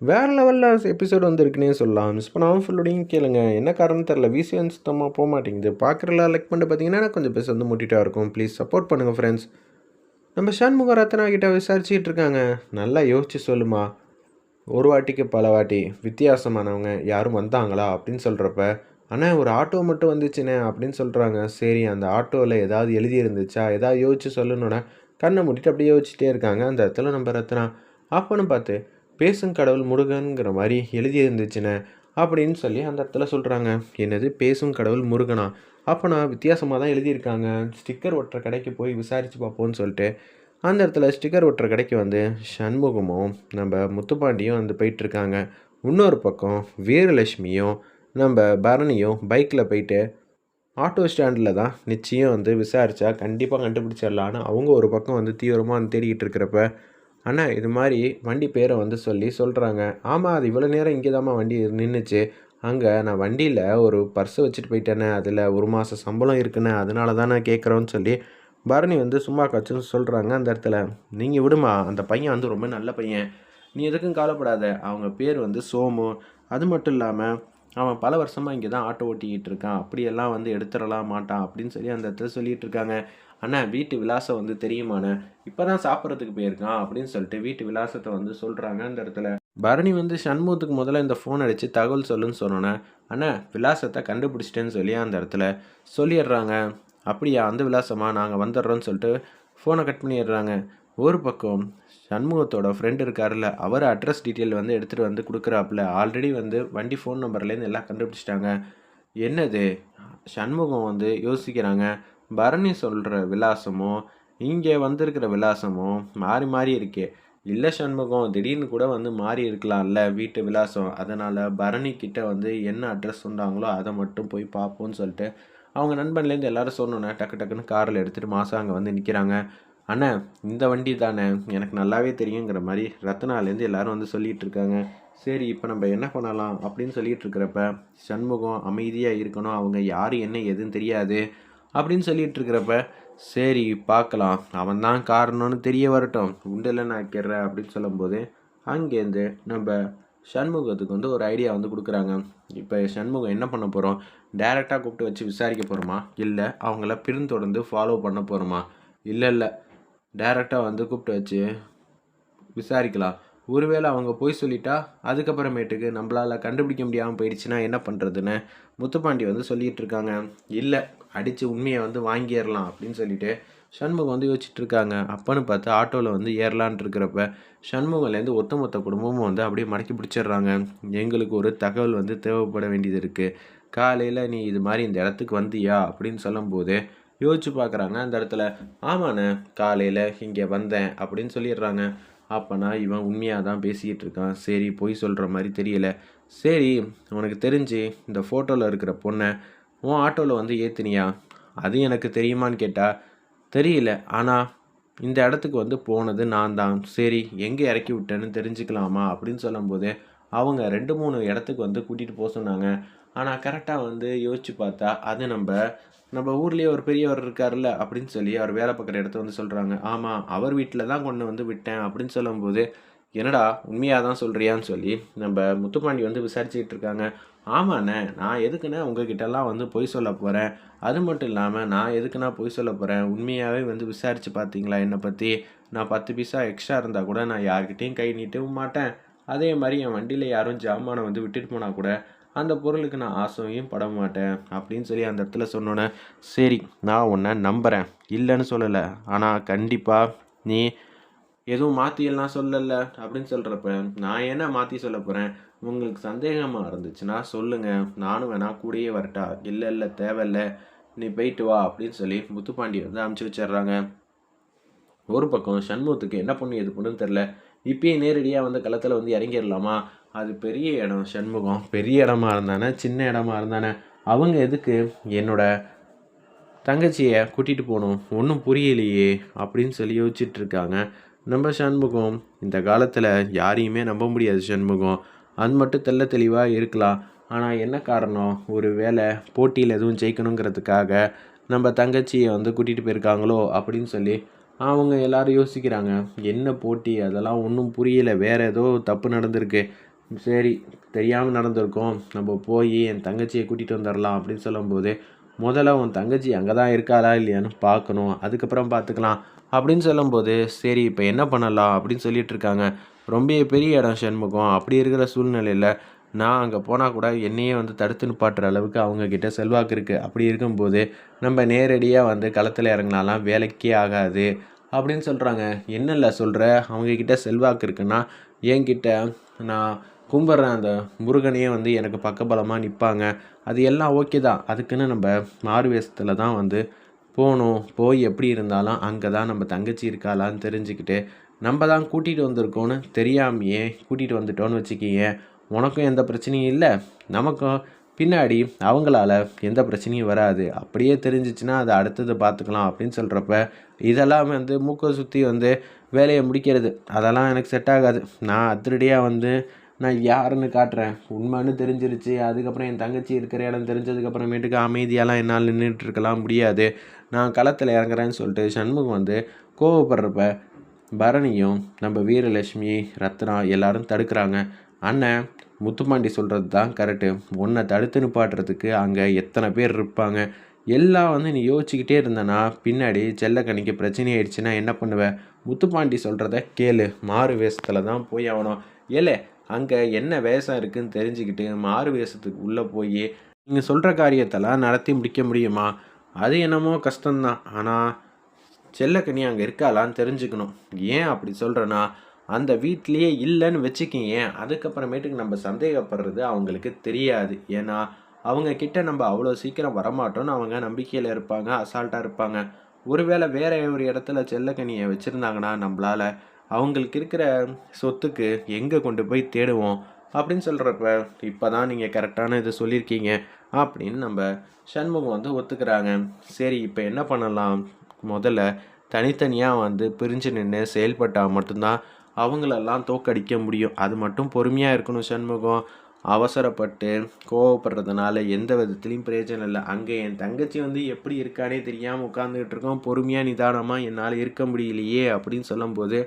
வேறு லெவலில் எபிசோடு வந்திருக்குன்னே சொல்லலாம். மிஸ் பண்ணாமல் ஃபுல்லோடையும் கேளுங்க. என்ன காரணம் தெரில விசிஎன் சுத்தமாக போக மாட்டேங்குது. பார்க்குறலாம் லைக் பண்ணிட்டு பார்த்தீங்கன்னா கொஞ்சம் பேச வந்து முட்டிட்டா இருக்கும். ப்ளீஸ் சப்போர்ட் பண்ணுங்கள் ஃப்ரெண்ட்ஸ் நம்ம சண்முக ரத்னா கிட்ட விசாரிச்சுட்டு இருக்காங்க. நல்லா யோசிச்சு சொல்லுமா. ஒரு வாட்டிக்கு பல வாட்டி வித்தியாசமானவங்க யாரும் வந்தாங்களா அப்படின்னு சொல்கிறப்ப ஆனால் ஒரு ஆட்டோ மட்டும் வந்துச்சுனே அப்படின்னு சொல்கிறாங்க சரி அந்த ஆட்டோவில் ஏதாவது எழுதி இருந்துச்சா? ஏதாவது யோசிச்சு சொல்லணுன்னா கண்ணை மூடிட்டு அப்படியே யோசிச்சுட்டே இருக்காங்க. அந்த இடத்துல நம்ம ரத்னா. அப்போன்னு பார்த்து பேசும் கடவுள் முருகனுங்கிற மாதிரி எழுதி அப்படின்னு சொல்லி அந்த இடத்துல சொல்கிறாங்க என்னது? பேசும் கடவுள் முருகனா? அப்போ நான் வித்தியாசமாக தான் எழுதியிருக்காங்க. ஸ்டிக்கர் ஒட்டுற கடைக்கு போய் விசாரித்து பார்ப்போம்னு சொல்லிட்டு அந்த இடத்துல ஸ்டிக்கர் ஒட்டுற கடைக்கு வந்து சண்முகமும் நம்ம முத்துப்பாண்டியும் வந்து போயிட்டுருக்காங்க. இன்னொரு பக்கம் வீரலட்சுமியும் நம்ம பரணியும் பைக்கில் போயிட்டு ஆட்டோ ஸ்டாண்டில் தான் நிச்சயம் வந்து விசாரித்தா கண்டிப்பாக கண்டுபிடிச்சிடலான்னு அவங்க ஒரு பக்கம் வந்து தீவிரமாக வந்து தேடிக்கிட்டு இருக்கிறப்ப அண்ணா இது மாதிரி வண்டி பேரை வந்து சொல்லி சொல்கிறாங்க ஆமாம் அது இவ்வளோ நேரம் இங்கே தாம்மா வண்டி நின்றுச்சு அங்கே நான் வண்டியில் ஒரு பர்ஸை வச்சுட்டு போயிட்டேனே அதில் ஒரு மாதம் சம்பளம் இருக்குண்ணே அதனால தான் நான் கேட்குறோன்னு சொல்லி பரணி வந்து சும்மா கச்சுன்னு சொல்கிறாங்க அந்த இடத்துல. நீங்கள் விடுமா அந்த பையன் வந்து ரொம்ப நல்ல பையன். நீ எதுக்கும் கவலைப்படாத அவங்க பேர் வந்து சோமு. அது மட்டும் இல்லாமல் அவன் பல வருஷமாக இங்கே தான் ஆட்டோ ஓட்டிக்கிட்டு இருக்கான். அப்படியெல்லாம் வந்து எடுத்துடலாம் மாட்டான் அப்படின்னு சொல்லி அந்த இடத்துல சொல்லிகிட்டு இருக்காங்க. அண்ணா வீட்டு விலாசம் வந்து தெரியுமாண்ணே? இப்போ தான் சாப்பிட்றதுக்கு போயிருக்கான் அப்படின்னு சொல்லிட்டு வீட்டு விலாசத்தை வந்து சொல்கிறாங்க அந்த இடத்துல. பரணி வந்து சண்முகத்துக்கு முதல்ல இந்த ஃபோன் அடித்து தகவல் சொல்லுன்னு சொன்னோன்னே அண்ணா விலாசத்தை கண்டுபிடிச்சிட்டேன்னு சொல்லி அந்த இடத்துல சொல்லிடுறாங்க. அப்படியா அந்த விலாசமாக நாங்கள் வந்துடுறோன்னு சொல்லிட்டு ஃபோனை கட் பண்ணிடுறாங்க. ஒரு பக்கம் சண்முகத்தோட ஃப்ரெண்டு இருக்கார்ல அவர் அட்ரஸ் டீட்டெயில் வந்து எடுத்துகிட்டு வந்து கொடுக்குறாப்புல. ஆல்ரெடி வந்து வண்டி ஃபோன் நம்பர்லேருந்து எல்லாம் கண்டுபிடிச்சிட்டாங்க. என்னது? சண்முகம் வந்து யோசிக்கிறாங்க. பரணி சொல்கிற விலாசமும் இங்கே வந்திருக்கிற விலாசமும் மாறி மாறி இருக்கே. இல்லை சண்முகம் திடீர்னு கூட வந்து மாறி இருக்கலாம்ல வீட்டு விலாசம். அதனால் பரணி கிட்ட வந்து என்ன அட்ரஸ் சொன்னாங்களோ அதை மட்டும் போய் பார்ப்போம்னு சொல்லிட்டு அவங்க நண்பன்லேருந்து எல்லாரும் சொன்னோன்னே டக்கு டக்குன்னு காரில் எடுத்துகிட்டு மாதம் அங்கே வந்து நிற்கிறாங்க அண்ணா இந்த வண்டி தானே? எனக்கு நல்லாவே தெரியுங்கிற மாதிரி ரத்னாலேருந்து எல்லாரும் வந்து சொல்லிகிட்டு இருக்காங்க. சரி இப்போ நம்ம என்ன பண்ணலாம்? அப்படின்னு சொல்லிகிட்டு இருக்கிறப்ப சண்முகம் அமைதியாக இருக்கணும். அவங்க யார் என்ன எதுன்னு தெரியாது. அப்படின்னு சொல்லிட்டு இருக்கிறப்ப சரி பார்க்கலாம். அவன் தான் காரணம்னு தெரிய வரட்டும். உண்டில் நான் கேட்குறேன் அப்படின்னு சொல்லும்போது அங்கேருந்து நம்ம சண்முகத்துக்கு வந்து ஒரு ஐடியா வந்து கொடுக்குறாங்க. இப்போ சண்முகம் என்ன பண்ண போகிறோம் டைரெக்டாக கூப்பிட்டு வச்சு விசாரிக்க போகிறோமா இல்லை அவங்கள பின்தொடர்ந்து ஃபாலோ பண்ண போகிறோமா இல்லை இல்லை. டைரெக்டாக வந்து கூப்பிட்டு வச்சு விசாரிக்கலாம். ஒருவேளை அவங்க போய் சொல்லிட்டா அதுக்கப்புறமேட்டுக்கு நம்மளால் கண்டுபிடிக்க முடியாமல் போயிடுச்சுன்னா என்ன பண்ணுறதுன்னு முத்துப்பாண்டி வந்து சொல்லிகிட்டு இருக்காங்க இல்லை அடித்து உண்மையை வந்து வாங்கிடலாம் அப்படின்னு சொல்லிட்டு சண்முகம் வந்து யோசிச்சுட்டு இருக்காங்க அப்பன்னு பார்த்து ஆட்டோவில் வந்து ஏறலான் இருக்கிறப்ப சண்முகம்லேருந்து ஒத்தமொத்த குடும்பமும் வந்து அப்படியே மடக்கி பிடிச்சிடுறாங்க. எங்களுக்கு ஒரு தகவல் வந்து தேவைப்பட வேண்டியது இருக்குது காலையில் நீ இது மாதிரி இந்த இடத்துக்கு வந்தியா? அப்படின்னு சொல்லும்போது யோசிச்சு பார்க்குறாங்க அந்த இடத்துல. ஆமாண்ணே காலையில் இங்கே வந்தேன் அப்படின்னு சொல்லிடுறாங்க. அப்போனா இவன் உண்மையாக தான் பேசிக்கிட்டு இருக்கான். சரி பொய் சொல்கிற மாதிரி தெரியல. சரி உனக்கு தெரிஞ்சு இந்த ஃபோட்டோவில் இருக்கிற பொண்ணை உன் ஆட்டோவில் வந்து ஏற்றுனியா அது எனக்கு தெரியுமான்னு கேட்டால் தெரியல. ஆனால் இந்த இடத்துக்கு வந்து போனது நான் தான். சரி எங்கே இறக்கி விட்டேன்னு தெரிஞ்சுக்கலாமா? அப்படின்னு சொல்லும்போது அவங்க ரெண்டு மூணு இடத்துக்கு வந்து கூட்டிகிட்டு போக சொன்னாங்க. ஆனால் கரெக்டாக வந்து யோசிச்சு பார்த்தா அது நம்ம நம்ம ஊர்லேயே ஒரு பெரியவர் இருக்கார்ல அப்படின்னு சொல்லி அவர் வேலை பார்க்குற இடத்த வந்து சொல்கிறாங்க ஆமாம் அவர் வீட்டில் தான் கொண்டு வந்து விட்டேன் அப்படின்னு சொல்லும்போது என்னடா உண்மையாக தான் சொல்கிறியான்னு சொல்லி நம்ம முத்துப்பாண்டி வந்து விசாரிச்சுக்கிட்டு இருக்காங்க. ஆமாண்ணே நான் எதுக்குண்ணே உங்ககிட்டலாம் வந்து பொய் சொல்ல போகிறேன் அது மட்டும் இல்லாமல் நான் எதுக்குண்ணா பொய் சொல்ல போகிறேன் உண்மையாகவே வந்து விசாரித்து பார்த்தீங்களா என்னை பற்றி நான் பத்து பைசா எக்ஸ்ட்ரா இருந்தால் கூட நான் யார்கிட்டையும் கை நீட்டவும் மாட்டேன். அதே மாதிரி என் வண்டியில் யாரும் ஜாமானை வந்து விட்டுட்டு போனால் கூட அந்த பொருளுக்கு நான் ஆசையும் பட மாட்டேன் அப்படின்னு சொல்லி அந்த இடத்துல சொன்னோன்னே சரி நான் உன்னை நம்புகிறேன் இல்லைன்னு சொல்லலை. ஆனால் கண்டிப்பாக நீ எதுவும் மாற்றியெல்லாம் சொல்லலை அப்படின்னு சொல்கிறப்ப நான் என்ன மாற்றி சொல்ல போகிறேன் உங்களுக்கு சந்தேகமாக இருந்துச்சுன்னா சொல்லுங்கள் நானும் வேணா கூடயே வரட்டா? இல்லை இல்லை தேவையில்ல. நீ போயிட்டு வா அப்படின்னு சொல்லி முத்துப்பாண்டி வந்து அமுச்சு வச்சிடுறாங்க. ஒரு பக்கம் சண்முகத்துக்கு என்ன பண்ணு எது பண்ணுன்னு தெரில இப்பயே நேரடியாக வந்து களத்தில் வந்து இறங்கிடலாமா? அது பெரிய இடம் சண்முகம். பெரிய இடமா இருந்தானே சின்ன இடமா இருந்தானே. அவங்க எதுக்கு என்னோட தங்கச்சியை கூட்டிகிட்டு போகணும்? ஒன்றும் புரியலையே அப்படின்னு சொல்லி யோசிச்சுட்டு இருக்காங்க. நம்ம சண்முகம் இந்த காலத்தில் யாரையுமே நம்ப முடியாது சண்முகம். அது மட்டும் தெல்ல தெளிவாக இருக்கலாம். ஆனால் என்ன காரணம்? ஒரு வேலை போட்டியில் எதுவும் ஜெயிக்கணுங்கிறதுக்காக நம்ம தங்கச்சியை வந்து கூட்டிகிட்டு போயிருக்காங்களோ அப்படின்னு சொல்லி அவங்க எல்லாரும் யோசிக்கிறாங்க. என்ன போட்டி? அதெல்லாம் ஒன்றும் புரியல. வேறு ஏதோ தப்பு நடந்திருக்கு. சரி தெரியாமல் நடந்திருக்கோம். நம்ம போய் என் தங்கச்சியை கூட்டிகிட்டு வந்துடலாம் அப்படின்னு சொல்லும்போது முதல்ல உன் தங்கச்சி அங்கே தான் இருக்காளா இல்லையான்னு பார்க்கணும். அதுக்கப்புறம் பார்த்துக்கலாம். அப்படின்னு சொல்லும்போது சரி இப்போ என்ன பண்ணலாம்? அப்படின்னு சொல்லிட்டு இருக்காங்க ரொம்ப பெரிய இடம் சண்முகம். அப்படி இருக்கிற சூழ்நிலையில் நான் அங்கே போனால் கூட என்னையே வந்து தடுத்து நிப்பாட்டுற அளவுக்கு அவங்கக்கிட்ட செல்வாக்கு இருக்குது அப்படி இருக்கும்போது நம்ம நேரடியாக வந்து களத்தில் இறங்கினாலாம் வேலைக்கே ஆகாது அப்படின்னு சொல்கிறாங்க என்னல்ல சொல்கிற அவங்கக்கிட்ட செல்வாக்கு இருக்குன்னா என்கிட்ட நான் கும்பிட்ற அந்த முருகனையே வந்து எனக்கு பக்கபலமாக நிற்பாங்க அது எல்லாம் ஓகே தான். அதுக்குன்னு நம்ம மாறு வேஷத்தில் தான் வந்து போகணும் போய் எப்படி இருந்தாலும் அங்கே தான் நம்ம தங்கச்சி இருக்காளான்னு தெரிஞ்சுக்கிட்டு நம்ம தான் கூட்டிகிட்டு வந்திருக்கோன்னு தெரியாமையே கூட்டிகிட்டு வந்துட்டோன்னு வச்சுக்கிங்க. உனக்கும் எந்த பிரச்சனையும் இல்லை. நமக்கும் பின்னாடி அவங்களால எந்த பிரச்சனையும் வராது. அப்படியே தெரிஞ்சிச்சுன்னா அதை அடுத்தது பார்த்துக்கலாம் அப்படின்னு சொல்கிறப்ப இதெல்லாம் வந்து மூக்கை சுற்றி வந்து வேலையை முடிக்கிறது. அதெல்லாம் எனக்கு செட் ஆகாது. நான் அதிரடியாக வந்து நான் யாருன்னு காட்டுறேன். உண்மைன்னு தெரிஞ்சிருச்சு. அதுக்கப்புறம் என் தங்கச்சி இருக்கிற இடம் தெரிஞ்சதுக்கப்புறமேட்டுக்கு அமைதியாலாம் என்னால் நின்றுட்டு இருக்கலாம் முடியாது. நான் களத்தில் இறங்குறேன்னு சொல்லிட்டு சண்முகம் வந்து கோவப்படுறப்ப பரணியும் நம்ம வீரலட்சுமி ரத்னா எல்லாரும் தடுக்கிறாங்க. அண்ணன் முத்துப்பாண்டி சொல்கிறது தான் கரெக்டு உன்னை தடுத்து நிப்பாட்டுறதுக்கு அங்கே எத்தனை பேர் இருப்பாங்க? எல்லாம் வந்து நீ யோசிச்சுக்கிட்டே இருந்தனா பின்னாடி செல்லக்கணிக்கு பிரச்சனை ஆயிடுச்சுன்னா என்ன பண்ணுவேன் முத்துப்பாண்டி சொல்கிறத கேளு. மாறு வேஷத்தில் தான் போய் ஆகணும். ஏலே அங்கே என்ன வேஷம் இருக்குதுன்னு தெரிஞ்சுக்கிட்டு மாறு வேஷத்துக்கு உள்ளே போய் நீங்கள் சொல்கிற காரியத்தெல்லாம் நடத்தி முடிக்க முடியுமா? அது என்னமோ கஷ்டம்தான். ஆனால் செல்லக்கனி அங்கே இருக்காளான்னு தெரிஞ்சுக்கணும். ஏன் அப்படி சொல்கிறேன்னா அந்த வீட்லேயே இல்லைன்னு வச்சுக்கிங்க. அதுக்கப்புறமேட்டுக்கு நம்ம சந்தேகப்படுறது அவங்களுக்கு தெரியாது. ஏன்னா அவங்க கிட்ட நம்ம அவ்வளோ சீக்கிரம் வரமாட்டோம்னு அவங்க நம்பிக்கையில் இருப்பாங்க அசால்ட்டாக இருப்பாங்க. ஒருவேளை வேற ஒரு இடத்துல செல்லக்கனியை வச்சுருந்தாங்கன்னா நம்மளால் அவங்களுக்கு இருக்கிற சொத்துக்கு எங்கே கொண்டு போய் தேடுவோம் அப்படின்னு சொல்கிறப்ப இப்போ தான் நீங்கள் கரெக்டான இதை சொல்லியிருக்கீங்க அப்படின்னு நம்ம சண்முகம் வந்து ஒத்துக்கிறாங்க. சரி இப்போ என்ன பண்ணலாம்? முதல்ல தனித்தனியாக வந்து பிரிஞ்சு நின்று செயல்பட்டால் மட்டும்தான் அவங்களெல்லாம் தோக்கடிக்க முடியும். அது மட்டும் பொறுமையாக இருக்கணும் சண்முகம். அவசரப்பட்டு கோவப்படுறதுனால எந்த விதத்துலேயும் பிரயோஜனம் இல்லை. அங்கே என் தங்கச்சி வந்து எப்படி இருக்கானே தெரியாமல் உட்காந்துக்கிட்டு இருக்கோம். பொறுமையாக நிதானமாக என்னால் இருக்க முடியலையே அப்படின்னு சொல்லும்போது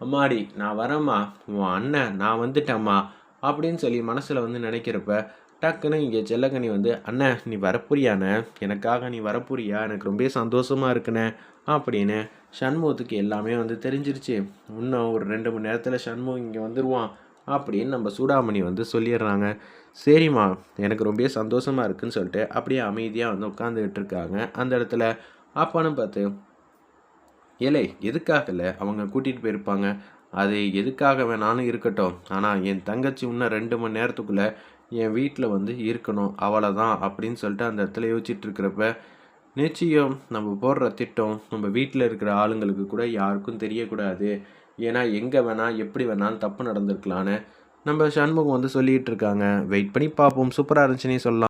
அம்மாடி நான் வரேம்மா. உன் அண்ணன் நான் வந்துட்டேம்மா. அப்படின்னு சொல்லி மனசில் வந்து நினைக்கிறப்ப டக்குன்னு இங்கே செல்லக்கனி வந்து அண்ணன் நீ வரப்புரியாண்ணே எனக்காக நீ வரப்புரியா எனக்கு ரொம்ப சந்தோஷமாக இருக்குண்ணே. அப்படின்னு சண்முகத்துக்கு எல்லாமே வந்து தெரிஞ்சிருச்சு. இன்னும் ஒரு ரெண்டு மணி நேரத்தில் சண்முகம் இங்கே வந்துடுவான் அப்படின்னு நம்ம சூடாமணி வந்து சொல்லிடுறாங்க. சரிம்மா எனக்கு ரொம்ப சந்தோஷமாக இருக்குன்னு சொல்லிட்டு அப்படியே அமைதியாக வந்து உட்காந்துக்கிட்டு இருக்காங்க அந்த இடத்துல. அப்பான்னு பார்த்து ஏலே எதுக்காக இல்லை அவங்க கூட்டிகிட்டு போயிருப்பாங்க. அது எதுக்காக வேணாலும் இருக்கட்டும். ஆனால் என் தங்கச்சி இன்னும் ரெண்டு மணி நேரத்துக்குள்ளே என் வீட்டில் வந்து இருக்கணும். அவ்வளோதான் அப்படின்னு சொல்லிட்டு அந்த இடத்துல யோசிச்சுட்டு இருக்கிறப்ப நிச்சயம் நம்ம போடுற திட்டம் நம்ம வீட்டில் இருக்கிற ஆளுங்களுக்கு கூட யாருக்கும் தெரியக்கூடாது. ஏன்னா எங்கே வேணால் எப்படி வேணாலும் தப்பு நடந்திருக்கலான்னு நம்ம சண்முகம் வந்து சொல்லிகிட்டு இருக்காங்க. வெயிட் பண்ணி பார்ப்போம். சூப்பராக இருந்துச்சுன்னே சொல்லலாம்.